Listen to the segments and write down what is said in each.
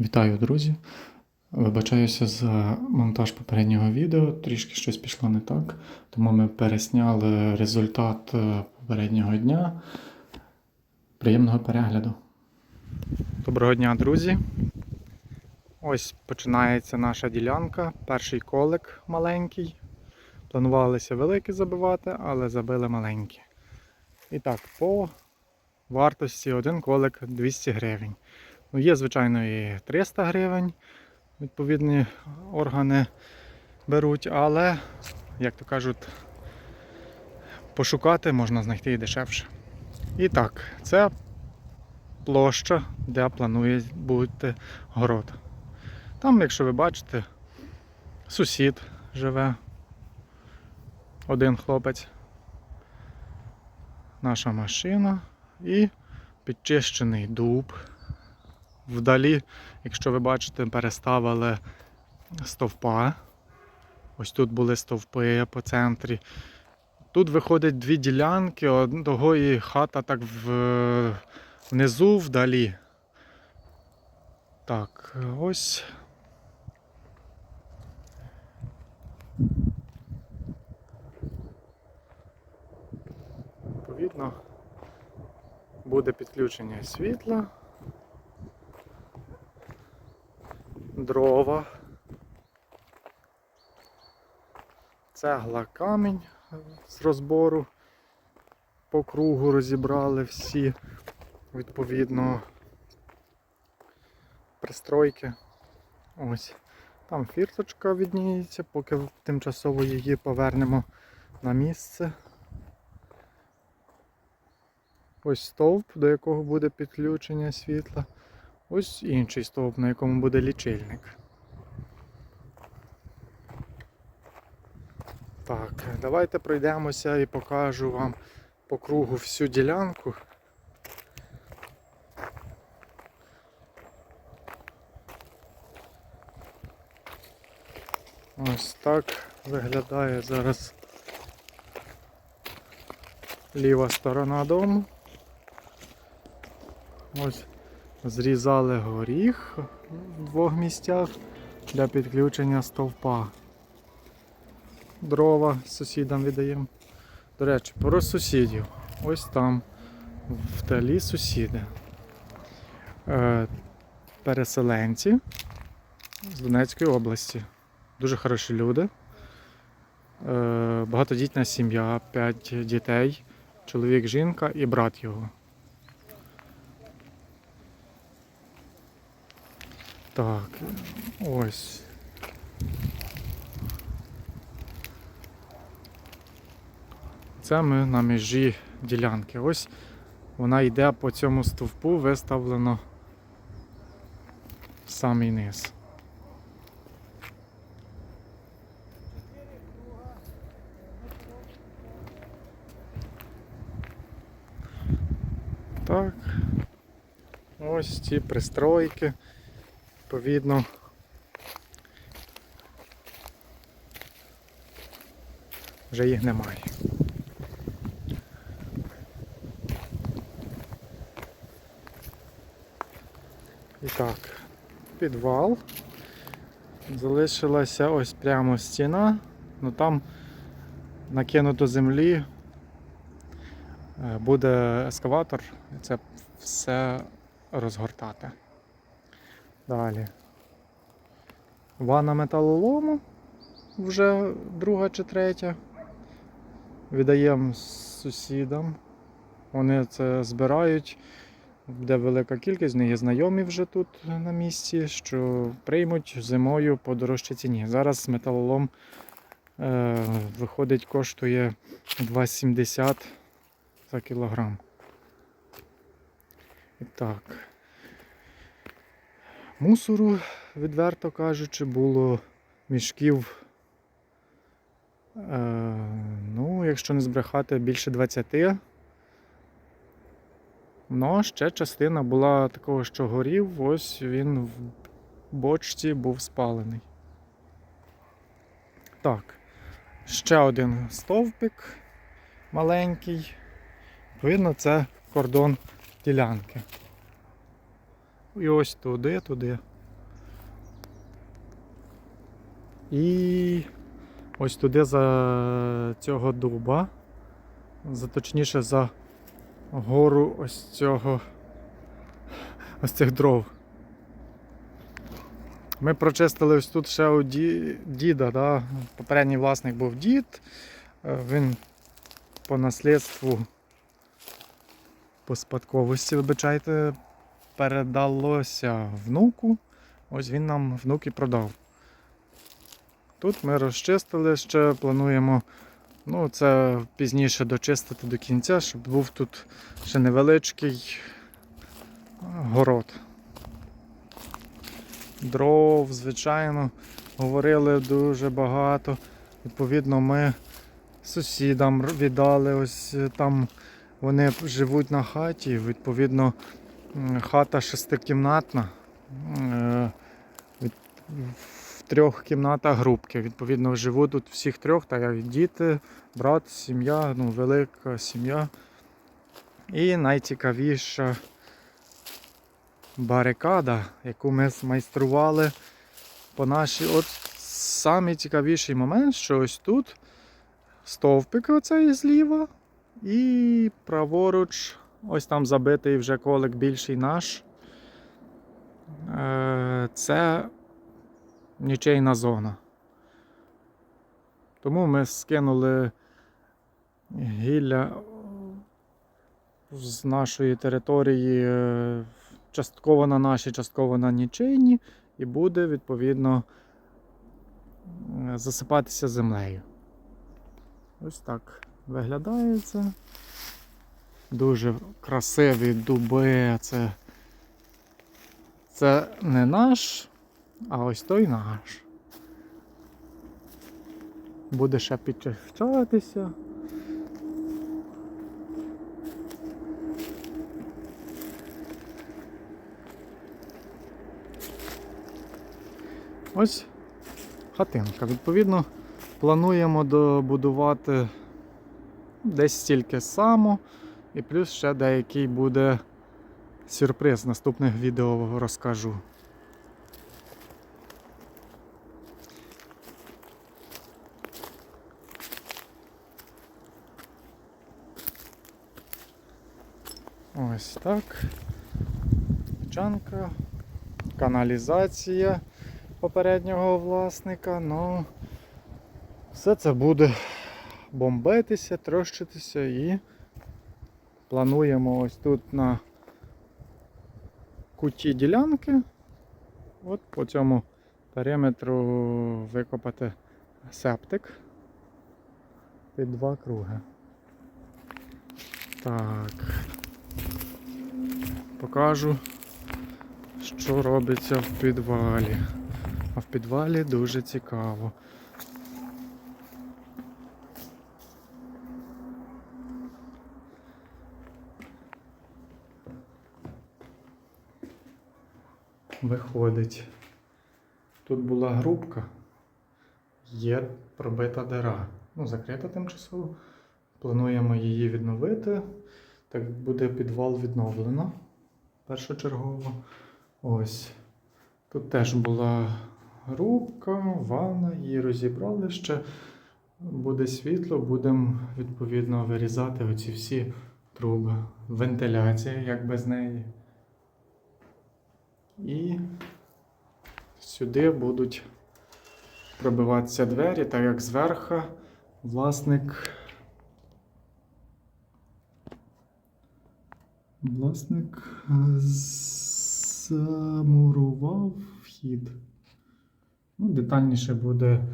Вітаю, друзі! Вибачаюся за монтаж попереднього відео, трішки щось пішло не так, тому ми пересняли результат е, попереднього дня. Приємного перегляду. Доброго дня, друзі! Ось починається наша ділянка, перший колик маленький. Планувалося великий забивати, але забили маленький. І так, по вартості один колик 200 гривень. Ну, є, звичайно, і 300 гривень. Відповідні органи беруть, але, як то кажуть, пошукати можна знайти і дешевше. І так, це площа, де планує бути город. Там, якщо ви бачите, сусід живе, один хлопець, наша машина і підчищений дуб. Вдалі, якщо ви бачите, переставили стовпа. Ось тут були стовпи по центрі. Тут виходить дві ділянки, одного і хата так в... внизу вдалі. Так, ось. Відповідно, буде підключення світла. Дрова, цегла камінь з розбору. По кругу розібрали всі відповідно пристройки. Ось. Там фірточка відніється, поки тимчасово її повернемо на місце. Ось стовп, до якого буде підключення світла. Ось інший стовп, на якому буде лічильник. Так, давайте пройдемося і покажу вам по кругу всю ділянку. Ось так виглядає зараз ліва сторона дому. Ось Зрізали горіх в двох місцях для підключення стовпа. Дрова сусідам віддаємо. До речі, про сусідів. Ось там, в талі сусіди. Е, переселенці з Донецької області. Дуже хороші люди. Е, багатодітна сім'я, 5 дітей, чоловік, жінка і брат його. Так, ось. Це ми на межі ділянки. Ось вона йде по цьому стовпу, виставлено в самий низ. Так. Ось ці пристройки. Відповідно. Вже їх немає. І так, підвал. Залишилася ось прямо стіна, ну там накинуто землі, е, буде ескаватор, це все розгортати. Далі. Ванна металолому вже друга чи третя. Віддаємо сусідам. Вони це збирають. Буде велика кількість, в них є знайомі вже тут на місці, що приймуть зимою по дорожчій ціні. Зараз металолом е, виходить, коштує 2,70 за кілограм. І так. Мусору, відверто кажучи, було мішків, е, ну, якщо не збрехати, більше 20. Ну, ще частина була такого, що горів, ось він в бочці був спалений. Так, ще один стовпик маленький. Видно, це кордон ділянки. І ось туди, туди. І ось туди за цього дуба, за, точніше за гору ось цього ось цих дров. Ми прочистили ось тут ще у діда. Да? Попередній власник був дід, е, він по наслідству, по спадковості, вибачайте, передалося внуку. Ось він нам внук і продав. Тут ми розчистили ще, плануємо ну, це пізніше дочистити до кінця, щоб був тут ще невеличкий город. Дров, звичайно, говорили дуже багато. Відповідно, ми сусідам віддали. Ось е, там вони живуть на хаті. Відповідно, хата шестикімнатна. Е, В трьох кімнатах групки. Відповідно, живуть тут всіх трьох, так як діти, брат, сім'я, ну, велика сім'я. І найцікавіша барикада, яку ми змайстрували по нашій. От самий цікавіший момент, що ось тут стовпик оцей зліва, і праворуч, ось там забитий вже колик більший наш. Е, Це нічейна зона. Тому ми скинули гілля з нашої території е, частково на наші, частково на нічейні, і буде відповідно е, засипатися землею. Ось так виглядає це. Дуже красиві дуби. Це, це не наш, а ось той наш. Буде ще підчищатися. Ось хатинка. Відповідно, плануємо добудувати десь стільки само, і плюс ще деякий буде сюрприз. Наступних відео розкажу. Ось так. Чанка, каналізація попереднього власника. Ну, все це буде бомбитися, трощитися і плануємо ось тут на куті ділянки. От по цьому периметру викопати септик під два круги. Так. Покажу, що робиться в підвалі. А в підвалі дуже цікаво. Виходить. Тут була грубка, є пробита дира. Ну, закрита тимчасово. Плануємо її відновити. Так буде підвал відновлено першочергово. Ось. Тут теж була рубка, ванна, її розібрали ще. Буде світло, будемо відповідно вирізати оці всі труби. Вентиляція, як без неї. І сюди будуть пробиватися двері, так як зверху власник. Власник замурував вхід. Ну, детальніше буде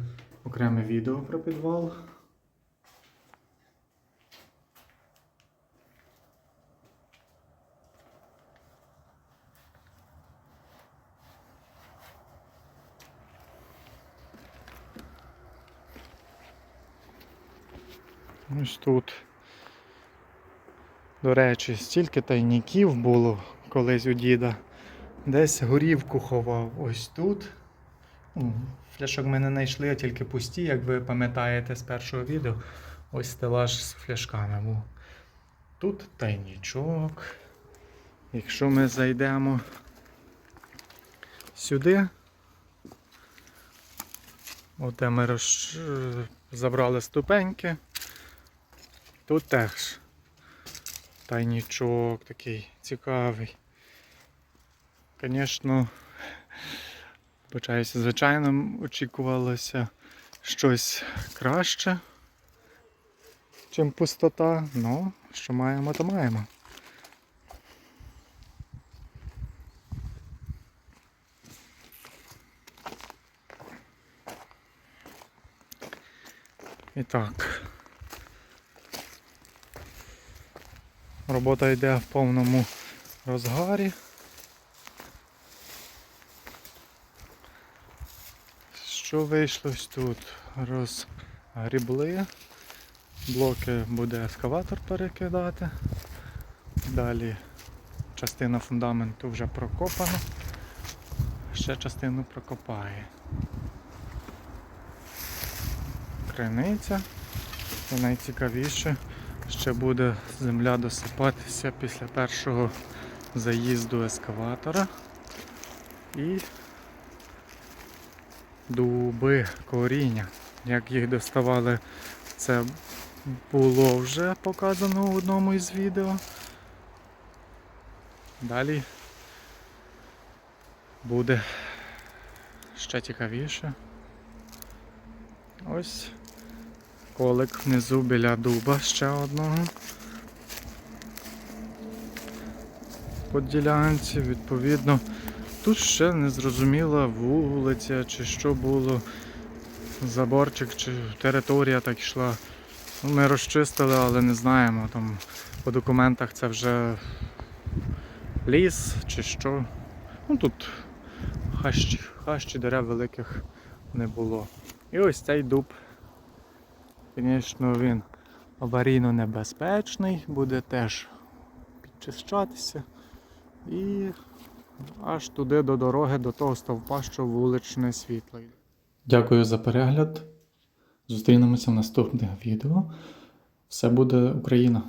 окреме відео про підвал. Ось тут. До речі, стільки тайніків було колись у діда. Десь горівку ховав ось тут. Фляшок ми не знайшли, а тільки пусті, як ви пам'ятаєте з першого відео. Ось стелаж з фляшками був. Тут тайнічок. Якщо ми зайдемо сюди, От де ми розш... забрали ступеньки. Тут теж тайнічок такий цікавий. Звісно, почаюся, звичайно, очікувалося щось краще, чим пустота. Ну, що маємо, то маємо. І так. Робота йде в повному розгарі. Що вийшло тут? Розгрібли. Блоки буде ескаватор перекидати. Далі частина фундаменту вже прокопана. Ще частину прокопає. Криниця. Це найцікавіше. Ще буде земля досипатися після першого заїзду ескаватора. І дуби коріння. Як їх доставали, це було вже показано в одному із відео. Далі буде ще цікавіше. Ось колик внизу біля дуба ще одного. По ділянці, відповідно. Тут ще не зрозуміла вулиця, чи що було, заборчик, чи територія так йшла. Ну, Ми розчистили, але не знаємо. Там по документах це вже ліс чи що. Ну тут хащі, хащі дерев великих не було. І ось цей дуб. Звісно, він аварійно небезпечний, буде теж підчищатися. І аж туди до дороги, до того стовпа, що вуличне світло. Дякую за перегляд. Зустрінемося в наступних відео. Все буде Україна!